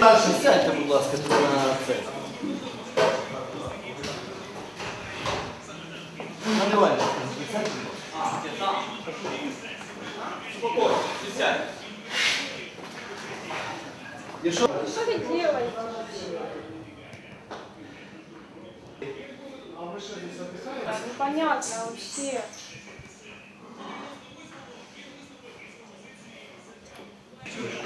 Далі сядьте, будь ласка, тут на це. Наливайте. І що? Что вы делаете вообще? Непонятно вообще. Ми встали на світанку, щоб зібрати для вас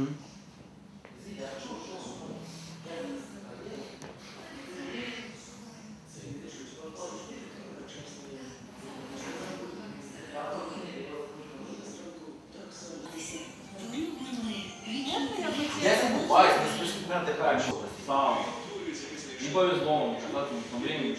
урожай гарбузу. Я не купаюсь, не слышно прям такая Сам. Не повезло мне, что на времени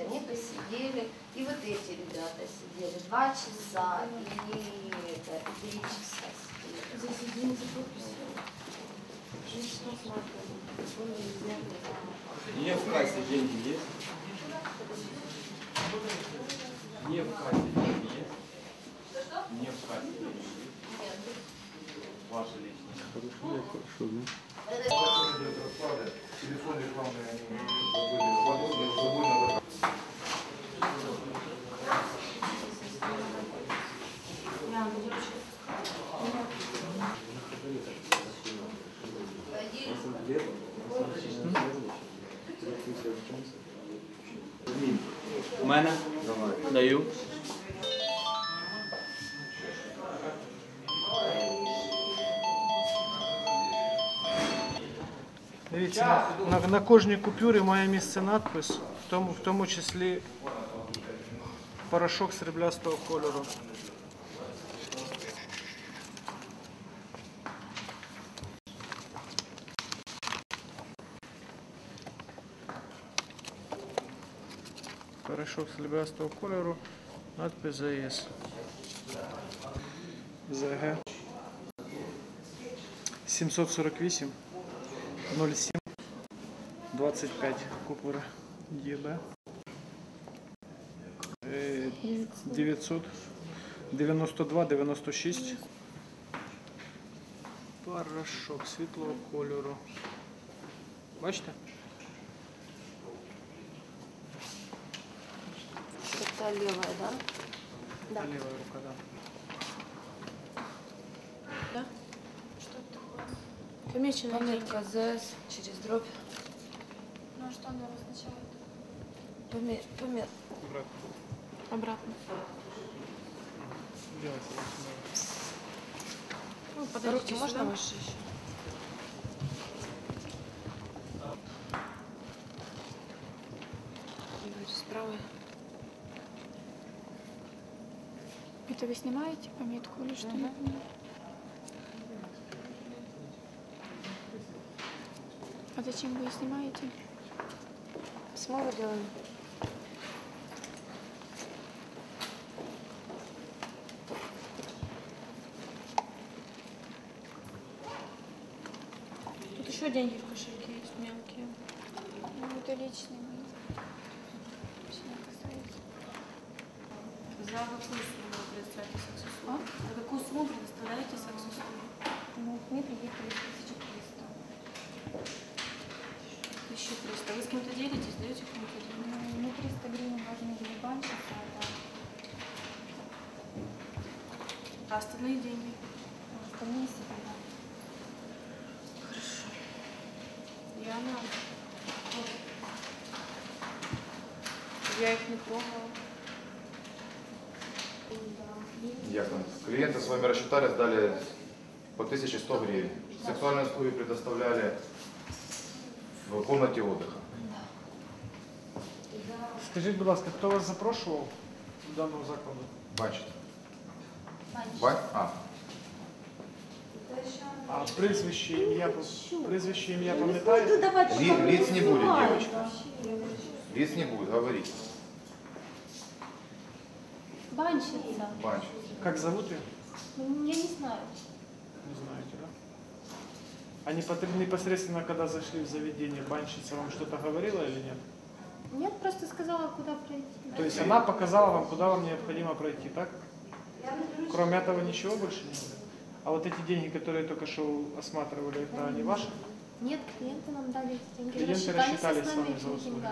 они посидели, и вот эти ребята сидели два часа, и это, и три часа сидели. За сидим, за подписью. Не в кассе деньги есть? Не в кассе деньги есть? Не в кассе деньги есть? Ваши личные. Телефон рекламный они забыли. Свободно. Мене? Даю. Дивіться, на, на, кожній купюрі має місце надпис, в тому, в тому числі порошок сріблястого кольору. Порошок сріблястого кольору, надпис ЗС. ЗГ 748 07 25 купюри ЄБ. Е, 900 92 96 порошок світлого кольору. Бачите? Это левая, да? Да. Лівая рука, да. Помечено Пометка ЗС через дробь. Ну а что она означает? Поме- помет- Обратно. Делайте вот сюда. Ну, подождите, Руки можно сюда. ваши еще? Это вы снимаете пометку или что? А зачем вы ее снимаете? Снова делаем. Тут еще деньги в кошельке есть мелкие. Ну, это личные мои. Вообще не касается. За какую сумму предоставляете секс-услуги? За какую сумму предоставляете секс-услуги? Ну, приехали с 1300. 1300. Вы с кем-то делитесь, даете кому-то деньги? Ну, мы 300 гривен должны были банчиться, а так. А остальные деньги? Остальные себе. Яна. Я их не трогала. Ясно. Клиенты с вами рассчитались, дали по 1100 гривен. Сексуальные услуги предоставляли в комнате отдыха. Скажіть, будь ласка, хто вас запрошував до даного закладу? Бачите? Бань? А, А прізвище, ім'я, прізвище, ім'я пам'ятаєте? Ли- лиц не будет, девочка. Лиц не будет, говорить. Банщица. Банчик. Как зовут ее? Ну, Я не знаю. Не знаете, да? А непосредственно, когда зашли в заведение, банщица вам что-то говорила или нет? Нет, просто сказала, куда пройти. То есть она показала вам, куда вам необходимо пройти, так? Кроме этого ничего больше не было? А вот эти деньги, которые только что осматривали, это они ваши? Нет, клиенты нам дали эти деньги. Клиенты рассчитались рассчитались с вами за услуги.